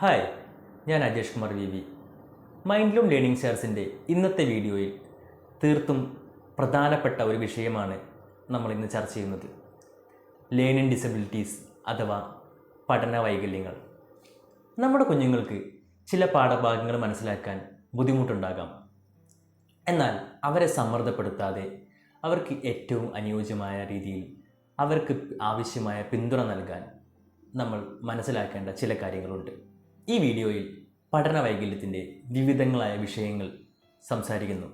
Hi ഞാൻ Ajesh Kumar V V. Mindloom learning ഷെയർസിന്റെ ഇന്നത്തെ വീഡിയോയിൽ തീർത്തും പ്രധാനപ്പെട്ട ഒരു വിഷയമാണ് നമ്മൾ ഇന്ന് ചർച്ച ചെയ്യുന്നത്. ലേണിംഗ് ഡിസബിലിറ്റീസ് അഥവാ പഠന വൈകല്യങ്ങൾ. നമ്മുടെ കുഞ്ഞുങ്ങൾക്ക് ചില പാഠഭാഗങ്ങൾ മനസ്സിലാക്കാൻ ബുദ്ധിമുട്ടുണ്ടാകാം. എന്നാൽ അവരെ സമ്മർദ്ദപ്പെടുത്താതെ അവർക്ക് ഏറ്റവും അനുയോജ്യമായ രീതിയിൽ അവർക്ക് ആവശ്യമായ പിന്തുണ നൽകാൻ നമ്മൾ മനസ്സിലാക്കേണ്ട ചില കാര്യങ്ങളുണ്ട്. ഈ വീഡിയോയിൽ പഠന വൈകല്യത്തിന്റെ വിവിധങ്ങളായ വിഷയങ്ങൾ സംസാരിക്കുന്നു.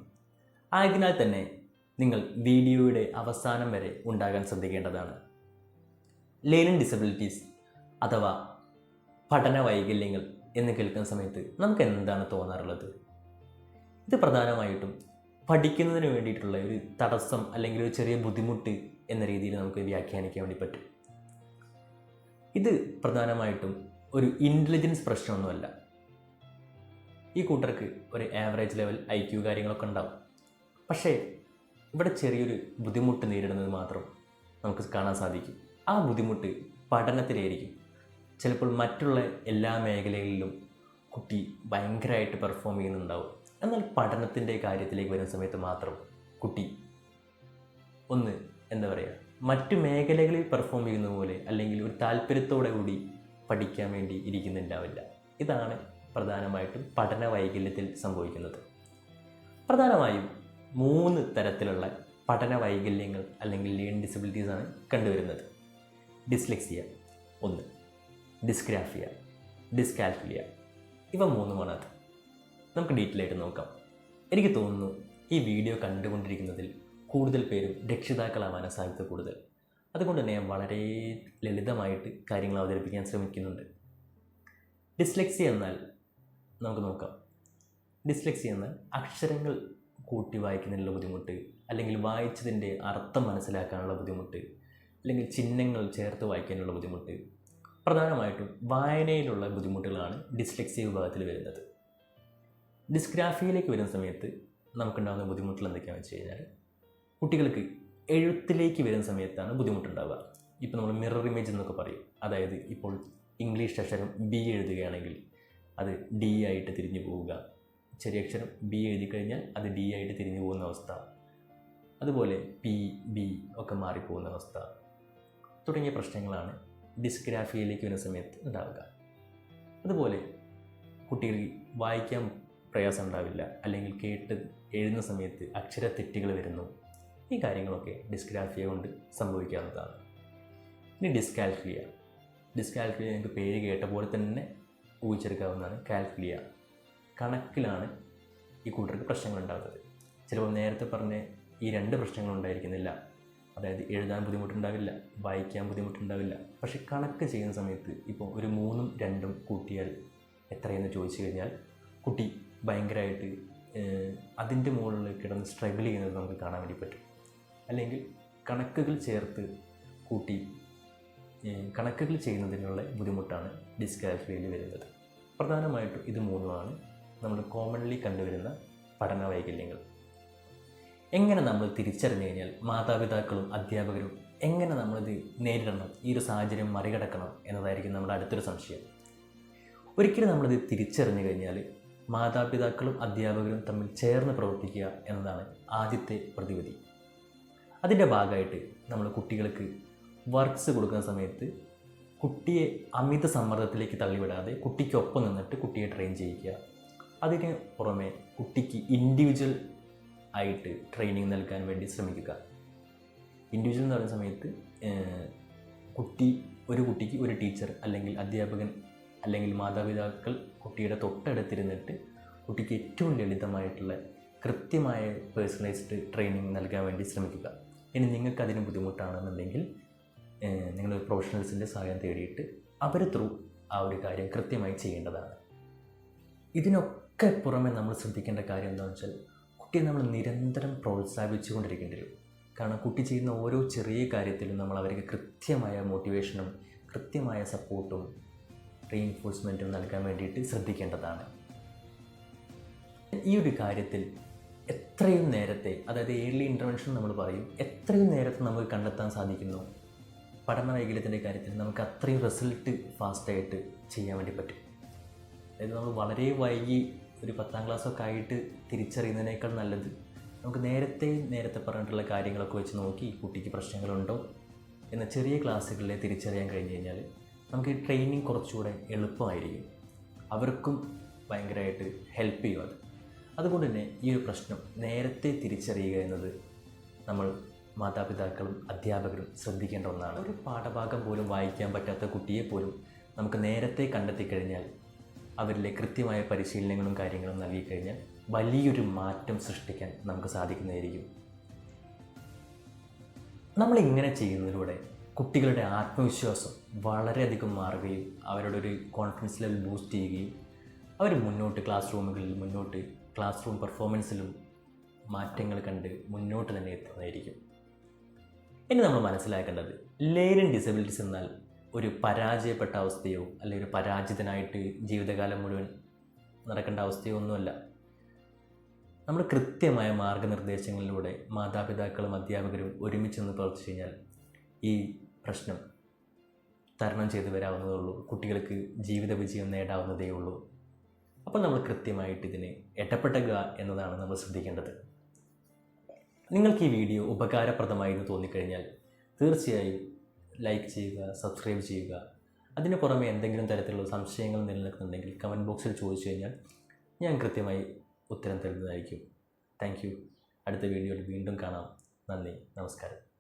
ആയതിനാൽ തന്നെ നിങ്ങൾ വീഡിയോയുടെ അവസാനം വരെ ഉണ്ടാകാൻ ശ്രദ്ധിക്കേണ്ടതാണ്. ലേണിംഗ് ഡിസബിലിറ്റീസ് അഥവാ പഠന വൈകല്യങ്ങൾ എന്ന് കേൾക്കുന്ന സമയത്ത് നമുക്ക് എന്താണ് തോന്നാറുള്ളത്? ഇത് പ്രധാനമായിട്ടും പഠിക്കുന്നതിന് വേണ്ടിയിട്ടുള്ള ഒരു തടസ്സം അല്ലെങ്കിൽ ഒരു ചെറിയ ബുദ്ധിമുട്ട് എന്ന രീതിയിൽ നമുക്ക് വ്യാഖ്യാനിക്കാൻ വേണ്ടി പറ്റും. ഇത് പ്രധാനമായിട്ടും ഒരു ഇന്റലിജൻസ് പ്രശ്നമൊന്നുമല്ല. ഈ കൂട്ടർക്ക് ഒരു ആവറേജ് ലെവൽ ഐ ക്യു കാര്യങ്ങളൊക്കെ ഉണ്ടാവും. പക്ഷേ ഇവിടെ ചെറിയൊരു ബുദ്ധിമുട്ട് നേരിടുന്നത് മാത്രം നമുക്ക് കാണാൻ സാധിക്കും. ആ ബുദ്ധിമുട്ട് പഠനത്തിലായിരിക്കും. ചിലപ്പോൾ മറ്റുള്ള എല്ലാ മേഖലകളിലും കുട്ടി ഭയങ്കരമായിട്ട് പെർഫോം ചെയ്യുന്നുണ്ടാവും. എന്നാൽ പഠനത്തിന്റെ കാര്യത്തിലേക്ക് വരുന്ന സമയത്ത് മാത്രം കുട്ടി ഒന്ന് എന്താ പറയുക മറ്റു മേഖലകളിൽ പെർഫോം ചെയ്യുന്ന പോലെ അല്ലെങ്കിൽ ഒരു താല്പര്യത്തോടെ കൂടി പഠിക്കാൻ വേണ്ടി ഇരിക്കുന്നുണ്ടാവില്ല. ഇതാണ് പ്രധാനമായിട്ടും പഠന വൈകല്യത്തിൽ സംഭവിക്കുന്നത്. പ്രധാനമായും മൂന്ന് തരത്തിലുള്ള പഠന വൈകല്യങ്ങൾ അല്ലെങ്കിൽ ലേൺ ഡിസബിലിറ്റീസ് ആണ് കണ്ടുവരുന്നത്. ഡിസ്ലെക്സിയ ഒന്ന് ഡിസ്ഗ്രാഫിയ ഡിസ്കാൽക്കുലിയ ഇവ മൂന്നുമാണ് അത്. നമുക്ക് ഡീറ്റെയിൽ ആയിട്ട് നോക്കാം. എനിക്ക് തോന്നുന്നു ഈ വീഡിയോ കണ്ടുകൊണ്ടിരിക്കുന്നതിൽ കൂടുതൽ പേരും രക്ഷിതാക്കളാവാനാണ് സാധ്യത കൂടുതൽ. അതുകൊണ്ട് തന്നെ ഞാൻ വളരെ ലളിതമായിട്ട് കാര്യങ്ങൾ അവതരിപ്പിക്കാൻ ശ്രമിക്കുന്നുണ്ട്. ഡിസ്ലെക്സി എന്നാൽ നമുക്ക് നോക്കാം. ഡിസ്ലെക്സി എന്നാൽ അക്ഷരങ്ങൾ കൂട്ടി വായിക്കുന്നതിനുള്ള ബുദ്ധിമുട്ട് അല്ലെങ്കിൽ വായിച്ചതിന്റെ അർത്ഥം മനസ്സിലാക്കാനുള്ള ബുദ്ധിമുട്ട് അല്ലെങ്കിൽ ചിഹ്നങ്ങൾ ചേർത്ത് വായിക്കാനുള്ള ബുദ്ധിമുട്ട്. പ്രധാനമായിട്ടും വായനയിലുള്ള ബുദ്ധിമുട്ടുകളാണ് ഡിസ്ലെക്സി വിഭാഗത്തിൽ വരുന്നത്. ഡിസ്ഗ്രാഫിയിലേക്ക് വരുന്ന സമയത്ത് നമുക്കുണ്ടാകുന്ന ബുദ്ധിമുട്ടുകൾ എന്തൊക്കെയാണെന്ന് വെച്ച് കഴിഞ്ഞാൽ കുട്ടികൾക്ക് എഴുത്തിലേക്ക് വരുന്ന സമയത്താണ് ബുദ്ധിമുട്ടുണ്ടാവുക. ഇപ്പോൾ നമ്മൾ മിറർ ഇമേജ് എന്നൊക്കെ പറയും. അതായത് ഇപ്പോൾ ഇംഗ്ലീഷ് അക്ഷരം ബി എഴുതുകയാണെങ്കിൽ അത് ഡി ആയിട്ട് തിരിഞ്ഞു പോവുക. ചെറിയ അക്ഷരം ബി എഴുതി കഴിഞ്ഞാൽ അത് ഡി ആയിട്ട് തിരിഞ്ഞു പോകുന്ന അവസ്ഥ. അതുപോലെ പി ബി ഒക്കെ മാറിപ്പോകുന്ന അവസ്ഥ. തുടങ്ങിയ പ്രശ്നങ്ങളാണ് ഡിസ്ഗ്രാഫിയയിലേക്ക് വരുന്ന സമയത്ത് ഉണ്ടാവുക. അതുപോലെ കുട്ടികൾ വായിക്കാൻ പ്രയാസം ഉണ്ടാവില്ല. അല്ലെങ്കിൽ കേട്ട് എഴുതുന്ന സമയത്ത് അക്ഷര അക്ഷരത്തെറ്റുകൾ വരുന്നു. ഈ കാര്യങ്ങളൊക്കെ ഡിസ്ഗ്രാഫിയ കൊണ്ട് സംഭവിക്കാവുന്നതാണ്. ഇനി ഡിസ്കാൽക്കുലിയ ഡിസ്കാൽക്കുലിയ നിങ്ങൾക്ക് പേര് കേട്ട പോലെ തന്നെ ഊഹിച്ചെടുക്കാവുന്നതാണ് കാൽക്കുലിയ കണക്കിലാണ് ഈ കൂട്ടർക്ക് പ്രശ്നങ്ങൾ ഉണ്ടാകുന്നത് ചിലപ്പോൾ നേരത്തെ പറഞ്ഞ ഈ രണ്ട് പ്രശ്നങ്ങൾ ഉണ്ടായിരിക്കുന്നില്ല അതായത് എഴുതാൻ ബുദ്ധിമുട്ടുണ്ടാവില്ല വായിക്കാൻ ബുദ്ധിമുട്ടുണ്ടാവില്ല പക്ഷെ കണക്ക് ചെയ്യുന്ന സമയത്ത് ഇപ്പോൾ ഒരു മൂന്നും രണ്ടും കൂട്ടിയാൽ എത്രയെന്ന് ചോദിച്ചു കഴിഞ്ഞാൽ കുട്ടി ഭയങ്കരമായിട്ട് അതിന്റെ മുകളിൽ കിടന്ന് സ്ട്രഗിൾ ചെയ്യുന്നത് നമുക്ക് കാണാൻ വേണ്ടി പറ്റും. അല്ലെങ്കിൽ കണക്കുകൾ ചേർത്ത് കൂട്ടി കണക്കുകൾ ചെയ്യുന്നതിനുള്ള ബുദ്ധിമുട്ടാണ് ഡിസ്കാൽക്കുലിയിൽ വരുന്നത്. പ്രധാനമായിട്ടും ഇത് മൂന്നുമാണ്. നമ്മൾ കോമൺലി കണ്ടുവരുന്ന പഠന വൈകല്യങ്ങൾ. എങ്ങനെ നമ്മൾ തിരിച്ചറിഞ്ഞു കഴിഞ്ഞാൽ മാതാപിതാക്കളും അധ്യാപകരും എങ്ങനെ നമ്മളിത് നേരിടണം ഈ ഒരു സാഹചര്യം മറികടക്കണം എന്നതായിരിക്കും നമ്മുടെ അടുത്തൊരു സംശയം. ഒരിക്കലും നമ്മളിത് തിരിച്ചറിഞ്ഞു കഴിഞ്ഞാൽ മാതാപിതാക്കളും അധ്യാപകരും തമ്മിൽ ചേർന്ന് പ്രവർത്തിക്കുക എന്നതാണ് ആദ്യത്തെ പ്രതിവിധി. അതിന്റെ ഭാഗമായിട്ട് നമ്മൾ കുട്ടികൾക്ക് വർക്ക്സ് കൊടുക്കുന്ന സമയത്ത് കുട്ടിയെ അമിത സമ്മർദ്ദത്തിലേക്ക് തള്ളിവിടാതെ കുട്ടിക്കൊപ്പം നിന്നിട്ട് കുട്ടിയെ ട്രെയിൻ ചെയ്യിക്കുക. അതിന് പുറമെ കുട്ടിക്ക് ഇൻഡിവിജ്വൽ ആയിട്ട് ട്രെയിനിങ് നൽകാൻ വേണ്ടി ശ്രമിക്കുക. ഇൻഡിവിജ്വൽ എന്ന് പറയുന്ന സമയത്ത് കുട്ടി ഒരു കുട്ടിക്ക് ഒരു ടീച്ചർ അല്ലെങ്കിൽ അധ്യാപകൻ അല്ലെങ്കിൽ മാതാപിതാക്കൾ കുട്ടിയുടെ തൊട്ടടുത്തിരുന്നിട്ട് കുട്ടിക്ക് ഏറ്റവും ലളിതമായിട്ടുള്ള കൃത്യമായ പേഴ്സണലൈസ്ഡ് ട്രെയിനിങ് നൽകാൻ വേണ്ടി ശ്രമിക്കുക. ഇനി നിങ്ങൾക്ക് അതിന് ബുദ്ധിമുട്ടാണെന്നുണ്ടെങ്കിൽ നിങ്ങൾ പ്രൊഫഷണൽസിന്റെ സഹായം തേടിയിട്ട് അവർ ത്രൂ ആ ഒരു കാര്യം കൃത്യമായി ചെയ്യേണ്ടതാണ്. ഇതിനൊക്കെ പുറമെ നമ്മൾ ശ്രദ്ധിക്കേണ്ട കാര്യം എന്താണെന്ന് വെച്ചാൽ കുട്ടിയെ നമ്മൾ നിരന്തരം പ്രോത്സാഹിപ്പിച്ചു കൊണ്ടിരിക്കേണ്ടി വരും. കാരണം കുട്ടി ചെയ്യുന്ന ഓരോ ചെറിയ കാര്യത്തിലും നമ്മൾ അവർക്ക് കൃത്യമായ മോട്ടിവേഷനും കൃത്യമായ സപ്പോർട്ടും റീഎൻഫോഴ്സ്മെന്റും നൽകാൻ വേണ്ടിയിട്ട് ശ്രദ്ധിക്കേണ്ടതാണ്. ഈ ഒരു കാര്യത്തിൽ എത്രയും നേരത്തെ അതായത് ഏർലി ഇന്റർവെൻഷൻ നമ്മൾ പറയും എത്രയും നേരത്തെ നമുക്ക് കണ്ടെത്താൻ സാധിക്കുന്നു. പഠന വൈകല്യത്തിന്റെ കാര്യത്തിൽ നമുക്ക് അത്രയും റിസൾട്ട് ഫാസ്റ്റായിട്ട് ചെയ്യാൻ വേണ്ടി പറ്റും. അതായത് നമ്മൾ വളരെ വൈകി ഒരു പത്താം ക്ലാസ്സൊക്കെ ആയിട്ട് തിരിച്ചറിയുന്നതിനേക്കാൾ നല്ലത് നമുക്ക് നേരത്തെ നേരത്തെ പറഞ്ഞിട്ടുള്ള കാര്യങ്ങളൊക്കെ വെച്ച് നോക്കി കുട്ടിക്ക് പ്രശ്നങ്ങളുണ്ടോ എന്ന ചെറിയ ക്ലാസ്സുകളിലെ തിരിച്ചറിയാൻ കഴിഞ്ഞ് കഴിഞ്ഞാൽ നമുക്ക് ഈ ട്രെയിനിങ് കുറച്ചുകൂടെ എളുപ്പമായിരിക്കും. അവർക്കും ഭയങ്കരമായിട്ട് ഹെൽപ്പ് ചെയ്യും അത്. അതുകൊണ്ട് തന്നെ ഈ ഒരു പ്രശ്നം നേരത്തെ തിരിച്ചറിയുക എന്നത് നമ്മൾ മാതാപിതാക്കളും അധ്യാപകരും ശ്രദ്ധിക്കേണ്ട ഒന്നാണ്. ഒരു പാഠഭാഗം പോലും വായിക്കാൻ പറ്റാത്ത കുട്ടിയെ പോലും നമുക്ക് നേരത്തെ കണ്ടെത്തി കഴിഞ്ഞാൽ അവരിലെ കൃത്യമായ പരിശീലനങ്ങളും കാര്യങ്ങളും നൽകി കഴിഞ്ഞാൽ വലിയൊരു മാറ്റം സൃഷ്ടിക്കാൻ നമുക്ക് സാധിക്കുന്നതായിരിക്കും. നമ്മൾ ഇങ്ങനെ ചെയ്യുന്നതിലൂടെ കുട്ടികളുടെ ആത്മവിശ്വാസം വളരെയധികം മാറുകയും അവരുടെ ഒരു കോൺഫിഡൻസ് ലെവൽ ബൂസ്റ്റ് ചെയ്യുകയും അവർ മുന്നോട്ട് ക്ലാസ് റൂമുകളിൽ മുന്നോട്ട് ക്ലാസ് റൂം പെർഫോമൻസിലും മാറ്റങ്ങൾ കണ്ട് മുന്നോട്ട് തന്നെ എത്തുന്നതായിരിക്കും. ഇനി നമ്മൾ മനസ്സിലാക്കേണ്ടത് ലേണിംഗ് ഡിസബിലിറ്റീസ് എന്നാൽ ഒരു പരാജയപ്പെട്ട അവസ്ഥയോ അല്ലെങ്കിൽ ഒരു പരാജിതനായിട്ട് ജീവിതകാലം മുഴുവൻ നടക്കേണ്ട അവസ്ഥയോ ഒന്നുമല്ല. നമ്മൾ കൃത്യമായ മാർഗനിർദ്ദേശങ്ങളിലൂടെ മാതാപിതാക്കളും അധ്യാപകരും ഒരുമിച്ച് നിന്ന് പ്രവർത്തിച്ചു കഴിഞ്ഞാൽ ഈ പ്രശ്നം തരണം ചെയ്തു വരാവുന്നതേ ഉള്ളൂ. കുട്ടികൾക്ക് ജീവിത വിജയം നേടാവുന്നതേ ഉള്ളൂ. അപ്പോൾ നമ്മൾ കൃത്യമായിട്ട് ഇതിനെ ഇടപെടുക എന്നതാണ് നമ്മൾ ശ്രദ്ധിക്കേണ്ടത്. നിങ്ങൾക്ക് ഈ വീഡിയോ ഉപകാരപ്രദമായി എന്ന് തോന്നിക്കഴിഞ്ഞാൽ തീർച്ചയായും ലൈക്ക് ചെയ്യുക സബ്സ്ക്രൈബ് ചെയ്യുക. അതിന് പുറമെ എന്തെങ്കിലും തരത്തിലുള്ള സംശയങ്ങൾ നിലനിൽക്കുന്നുണ്ടെങ്കിൽ കമന്റ് ബോക്സിൽ ചോദിച്ചു കഴിഞ്ഞാൽ ഞാൻ കൃത്യമായി ഉത്തരം തരുന്നതായിരിക്കും. താങ്ക് അടുത്ത വീഡിയോയിൽ വീണ്ടും കാണാം. നന്ദി. നമസ്കാരം.